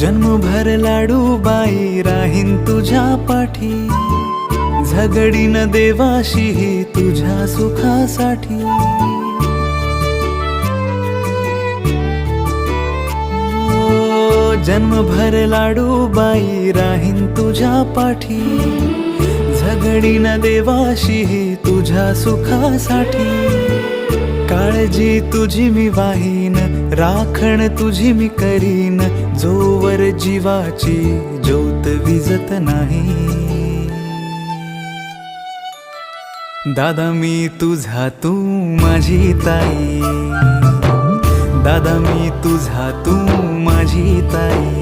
जन्मभर लाडू बाई राहीन तुझ्या पाठी. झगडीन देवाशी ही तुझ्या सुखासाठी. ओ, जन्मभर लाडू बाई राहीन तुझ्या पाठी. झगडीन देवाशी ही तुझ्या सुखासाठी. काळजी तुझी मी वाहीन राखण तुझी मी करीन जो जीवाची ज्योत विजत नाही. दादा मी तुझा तू माझी ताई. दादा मी तुझा तू माझी ताई.